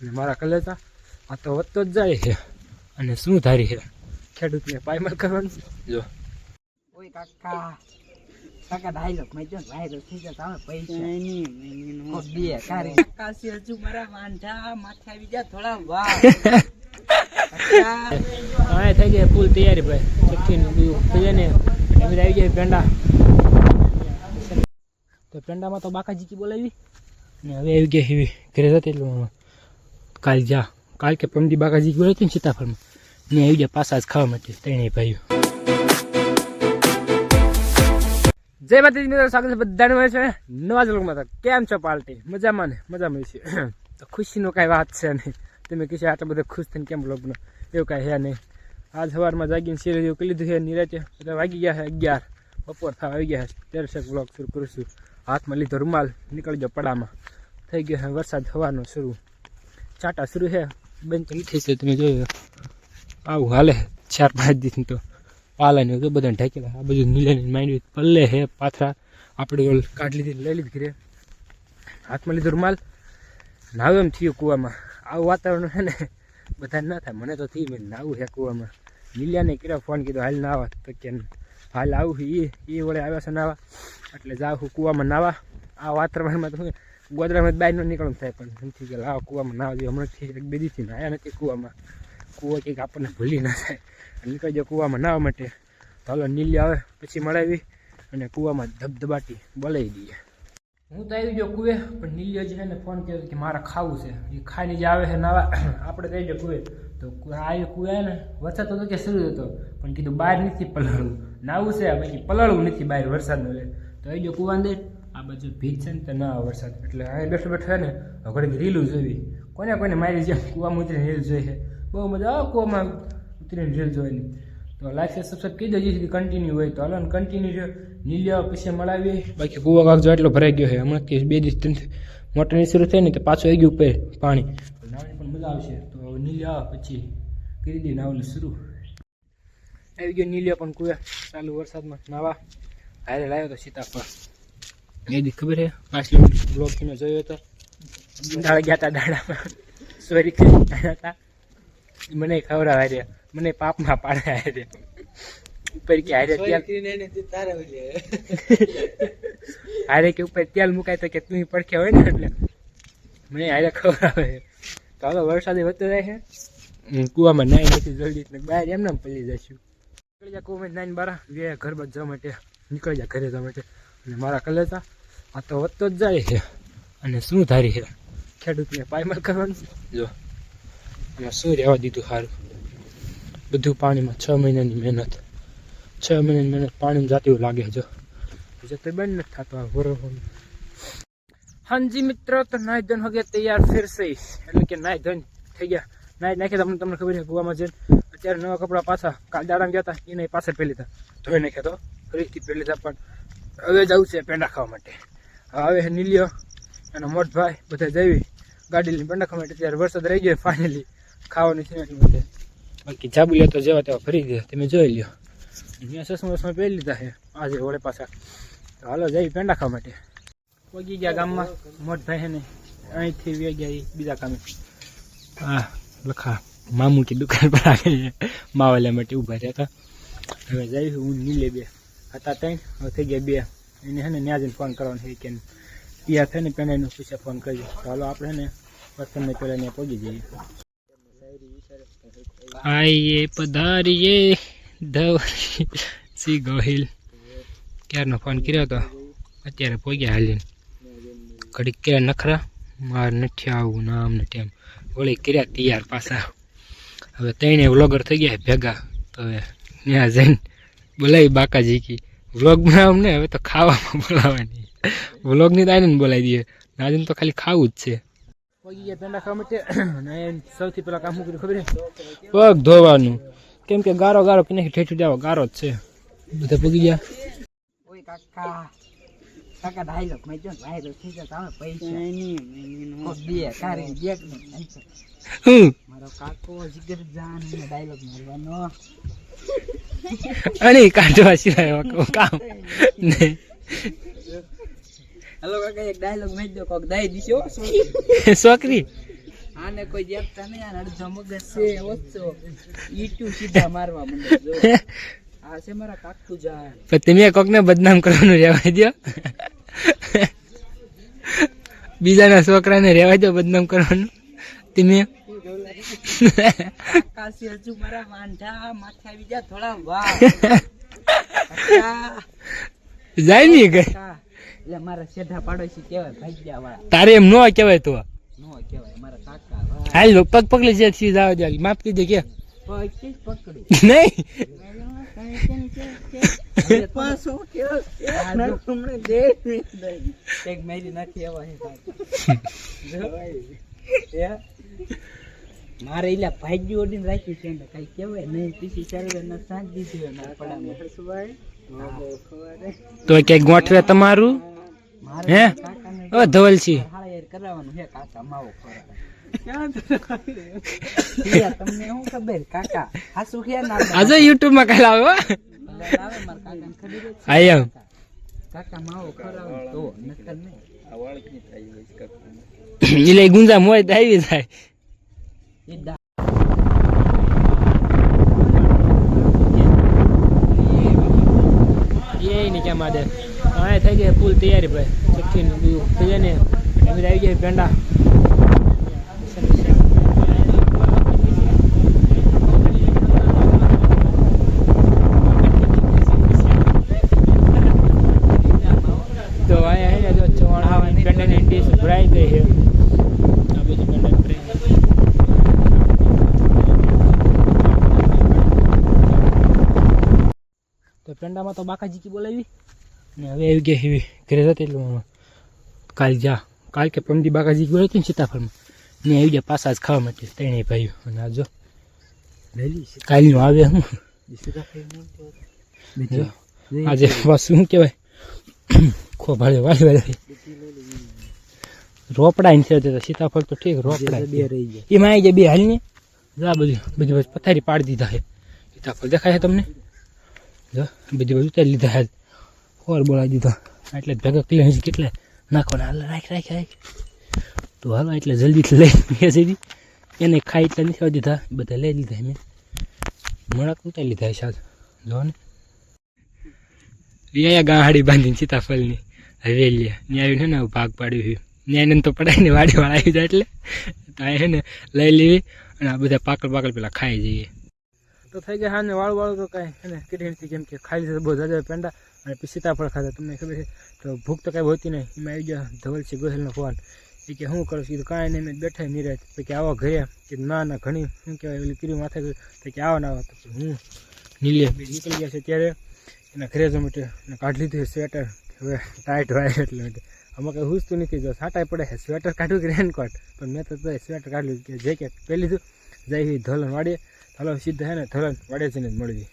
અને મારા કલેતા આ તો વધતો જ જાય છે. અને શું ધારી છે? ખેડૂતને પાયમાલ કરવાનું જો. ઓય કાકા કાકા ડાયલોગ મેં જો વાયરલ થઈ જાય તમે પૈસા. કોક દે કારી. કાકા છે હજુ મારા વાંઢા માથે આવી જા થોડા વાહ હા થઈ ગઈ ફૂલ તૈયારી ભાઈ. ચક્કીનું બીજું થઈ ને. એમ આવી જાય પેંડા. તો પેંડામાં તો બાકાજી બોલાવી. ને હવે આવી ગયા એવી ઘરે જતી એટલું કાલ જા. કાલ કે પમદી બાકાજી ગયો હતો ને સીતાફળમાં. ને આવી ગયા પાછા જ ખાવા માટે, ત્રણેય ભાઈઓ. જય માતાજી મિત્રો, સ્વાગત છે બધાને મળે છે નવા જ લોકમાં તો કેમ છો પાર્ટી મજામાં ને? મજામાં છે તો ખુશીનો કાંઈ વાત છે નહીં. તમે કહેશો આટલા બધા ખુશ થઈને કેમ બ્લોગનો એવું કાંઈ હે નહીં. આજ સવારમાં જાગીને સિરિયલ જેવું કરી લીધું છે, નિરાતે. એટલે વાગી ગયા છે અગિયાર. બપોર થવા આવી ગયા છે. ત્યારે શેક બ્લોગ શરૂ કરું છું. હાથમાં લીધો રૂમાલ, નીકળી ગયો પડામાં. થઈ ગયો છે વરસાદ થવાનો શરૂ. ચાટા શરૂ છે. બંધ તો થઈ છે તમે જોયો. આવું હાલે ચાર, પાંચ દિવસ તો પાલાને તો બધા ઢાકેલા. આ બધું નીલાની માંડવી. પલ્લે હે પાથરા. આપણે ઓલ કાઢ લીધી લઈ લીધી ઘરે. હાથમાં લીધો રૂમાલ. નાવ એમ થયું કૂવામાં. આવું વાતાવરણ છે ને બધાને ના થાય. મને તો થઈ મેં નાવું છે કૂવામાં. લીલ્યાને કર્યા ફોન, કીધો હાલ ના આવા. તો કે હાલ આવું એ એ વડે આવ્યા છે નાવા. એટલે જાઉં કૂવામાં નાવા. આ વાતાવરણમાં તો ગોદરામાં બહાર ન નીકળવું થાય પણ નથી કે લાવો કૂવામાં નાવા જોઈએ હમણાંથી એક બે દીથી નાયા નથી કૂવામાં. કૂવો કંઈક આપણને ભૂલી ના થાય. નીકળી જાય કૂવામાં નાવા માટે. તો હાલો નીલી આવે, પછી મળાવી અને કૂવામાં ધબધબાટી બોલાવી દઈએ. હું તો આવી ગયો કુવે, પણ નીલિયો હજી એને ફોન કર્યો કે મારે ખાવું છે. એ ખાઈને જે આવે છે નાવા આપણે કહી ગયો કુવે. તો આવી કુએ ને, વરસાદ તો કે શરૂ હતો પણ કીધું બહાર નથી પલળવું. નાવું છે બાકી પલળવું નથી બહાર વરસાદનું લે તો આવી ગયો કુવા આ બાજુ ભીજ છે ને તો ના વરસાદ. એટલે અહીં બેઠો બેઠો હોય ને ઘડીક રીલું જોવી. કોને કોને મારી જેમ કૂવામાં ઉતરીને રીલ જોઈ છે બહુ મજા આવે કૂવામાં ઉતરીને રીલ જોવાની. તો લાઈક છે સબસ્ક્રાઈબ કહી દેજો સુધી કન્ટિન્યુ હોય. તો હાલો કન્ટિન્યુ નીલિયા પછી મળાવીએ. બાકી કૂવા કાગજો એટલો ભરાઈ ગયો છે હમણાં કે બે દિવસ ત્રણ મોટરની શરૂ થઈ ને તો પાછું આવી ગયું ઉપર પાણી. નાવાની પણ મજા આવશે. તો નીલ્યા નીલિયા પછી કરી દઈએ નાવાનું શરૂ. આવી ગયો નીલ્યા પણ કુએ ચાલુ વરસાદમાં નાવા. હારે લાવ્યો તો સીતાફળ એ દી ખબર છે પાછલો બ્લોગ તમે જોયો હતો દાડા ગયા હતા દાડામાં સોરી કરી હતા મને ખવડાવ હારે મને પાપમાં પાડે હારે ઉપર કે હારે તેલ હારે કે ઉપર તેલ મુકાય તો કે તું પડખે હોય ને એટલે મને હારે ખવડાવે તો હવે વરસાદ વધતો જાય છે કૂવામાં નાઈ નથી જલ્દી એટલે બહાર એમને પડી જઈશું નીકળી જા કૂવામાં નાઈને બારા વે ઘર બાદ જવા માટે નીકળી જા ઘરે જવા માટે અને મારા કલેતા આ તો વધતો જ જાય છે. અને શું ધારી છે? ખેડૂતને પાયમાલ કરવાનું જો એમાં શું રહેવા દીધું સારું બધું પાણીમાં છ મહિનાની મહેનત. છ મહિનાની મહેનત પાણીમાં જાતી એવું લાગે જો બીજું તો બંધ નથી થતો આ બરોબર હાજી મિત્રો, તો નાય ધોન હગે તૈયાર ફેરશે. એટલે કે નાય ધન થઈ ગયા. નાઈ નાખે તમને તમને ખબર છે ગોવામાં જઈને અત્યારે નવા કપડાં પાછા કાલ દાડામાં ગયા હતા. એને પાછા પહેરી હતા ધોઈ નાખ્યા તો ફરીથી પહેરી હતા પણ હવે જવું છે પેંડા ખાવા માટે. હવે નીલિયો એનો મોટભાઈ બધા જઈ ગાડી લઈને પેંડા ખાવા માટે ત્યારે વરસાદ રહી ગયો ફાઇનલી ખાવાની છે એટલા માટે. બાકી જાબુલિયા તો જેવા તેવા ફરી ગયા. તમે જોઈ લ્યો. અહીંયા સસમાં વસમાં પહેરી લીધા છે. આજે વડે પાછા. તો હાલો જઈ પેંડા ખાવા માટે. પગી ગયા ગામમાં. મોટભાઈ ને અહીંથી વે ગયા બીજા કામે. હા, લખા મામુ કે દુકાન પર આવી માવાલા માટે ઊભા રહ્યા હતા. હવે જઈશું હું નીલે બે. હતા ત્યાં હવે થઈ ગયા બે એને છે ને ત્યાં જઈને ફોન કરવાનો છે કે ત્યાં થઈને પેનાઈનું પૂછે ફોન કરજો તો હાલો આપણે ને વતનને પહેલાં ત્યાં પહોંચી જઈએ આઈએ પધારીએ ધવરી સી ગોહિલ ક્યારનો ફોન કર્યો હતો અત્યારે પહોંચ્યા હાલીને ઘડીક કર્યા નખરા માર નથી આવું નામ ને તેમ વળી કર્યા તૈયાર પાછા હવે ત્રણે વ્લોગર થઈ ગયા ભેગા તો હવે ત્યાં જઈને બોલાવી બાકાજી કી વ્લોગ બનાવવા ને હવે તો ખાવામાં બોલાવવાની વ્લોગની આને બોલાવી દઈએ. નાજન તો ખાલી ખાવું જ છે. પગી ગયા પેંડા ખાવા માટે. સૌથી પહેલાં કામ કર્યું ખબર પગ ધોવાનું. કેમ કે ગારો ગારો કે નહીં ઠેઠું જાવ ગારો જ છે. બધા પગી ગયા. ઓય કાકા. કાકા ડાયલોગ મેં જો વાયરલ થઈ જાય તમે પૈસા. નહીં દે કારી હમ. મારો કાકો જીગર જાન ને ડાયલોગ મારવાનો. અને કાઢવા સિવાય કામ. નહીં હેલો કાકા એક ડાયલોગ મેં દો કોક દઈ દીશો છોકરી. આને કોઈ દેખતા નહીં આને અડધો મગજ છે ઓછો ઈટુ સીધા મારવા મને જો. આ છે મારા કાકુ જાન. પણ તમે કોકને બદનામ કરવાનું રહેવા દો બીજાના છોકરાને રહેવા દો બદનામ કરવાનું. તમે? કાકા છે હજુ મારા વાંઢા માથે આવી જા થોડા વાહ જાય નહીં કઈ એટલે મારા શેઢા પાડોશી કહેવાય ભાગ્યા વાળા તારે એમ નો કહેવાય તો. નો કહેવાય મારા કાકા હાલ લો, પગ પકડી જાય સીધા આવે જાય માફ કે. પગથી જ પકડી. નહીં. એક મેરી નાખી એવા હે કાકા. મારે એલા ભાગ્યું ઓડીને રાખ્યું છે ને કઈ કહેવાય નહીં. પીસી સર્વે ને સાંજ દીધી હોય મારા પડામાં. તો કે ગોઠવે તમારું? હે? ઓ હવે ધવલસી કરાવવાનું હે કાકા માવો. યાર, તમને શું ખબર? કાકા હાસુ કે ના આજે યુટ્યુબમાં કાલ કાકા માવો ખવડાવે તો ગુંજા મોય તો આવી જાય. એ દા- એ નહીં ક્યાં માદે હા થઈ ગઈ ફૂલ તૈયારી ભાઈ. ચટકી બીજું થઈ જાય ને? આવી જાય પેંડા તો અહીંયા હે ને જો ચવાણા પેંડાની ડીશ ભરાઈ ગઈ છે આ બીજી પેંડા ભરાઈ ગઈ તો તો બાકાજી કી બોલાવી. ને હવે આવી ગયા એવી ઘરે જતી એટલે કાલ જા. કાલ કે પમદી બાકાજી બોલાવી હતી ને સીતાફળમાં. ને આવી ગયા પાછા જ ખાવા માટે ત્રણેય ભાઈઓ. અને આ જો કાલનું આવે હું આજે બસ શું કહેવાય? ખોભાળે વાળી વાળી. રોપડા છે તો સીતાફળ તો ઠીક રોપડા જ રહી ગયા. એમાં આવી ગયા બે હાલ ને જા બધું બધું પથારી પાડી દીધા છે. સીતાફળ દેખાય છે તમને? જો, બધું ઉતારી લીધા હાલ. ફોર બોલાવી દીધો. એટલે ભેગા ક્લિયર કેટલે? નાખવાના હાલ, રાખ રાખ રાખ. તો હાલો એટલે જલ્દીથી લઈ ગયા સીધી એને ખાઈ એટલે નથી દીધા બધા લઈ લીધા મેં મણક ઉતારી લીધા સાહેબ જો ને. અહીંયા ગાંહાડી બાંધીને સીતાફળની હવેલીયા ત્યાં આવીને ને ભાગ પાડ્યું છે. ત્યાં તો પડાવીને વાડી વાળા આવી જાય એટલે. તો આ લઈ લેવી અને આ બધા પાકળ પાકળ પેલા ખાઈ જઈએ. તો થઈ ગયા હા ને વાળું વાળું તો કાંઈ એને ને? જેમ કે ખાઈ લીધા બહુ જાજા પેંડા અને સીતાફળ ખાધા. તમને ખબર છે? તો ભૂખ તો કાંઈ હોતી નહીં. એમાં આવી ગયા ધવલસિંહ ગોહિલનો ફોન એ કે શું કરું કીધું કાંઈ નહીં, મેં બેઠા નિરાજ તો કે આવો ઘરે કે ના ના, ઘણી, શું કહેવાય, ઓલી કીરી માથે તો કે આવો ના આવો. તો હું નીલે નીકળી ગયા છે ત્યારે. એના ઘરે જવા માટે કાઢી લીધું સ્વેટર. હવે ટાઈટ હોય એટલે માટે. આમાં કંઈ હુસતું નથી. જો સાટાઈ પડે સ્વેટર કાઢ્યું કે રેનકોટ પણ મેં તો સ્વેટર કાઢ્યું કે જેકેટ પહેરી લીધું. જઈ ધોલન વાડીએ હાલો સીધા હે ને ધોલન વાડીએ છે ને મળી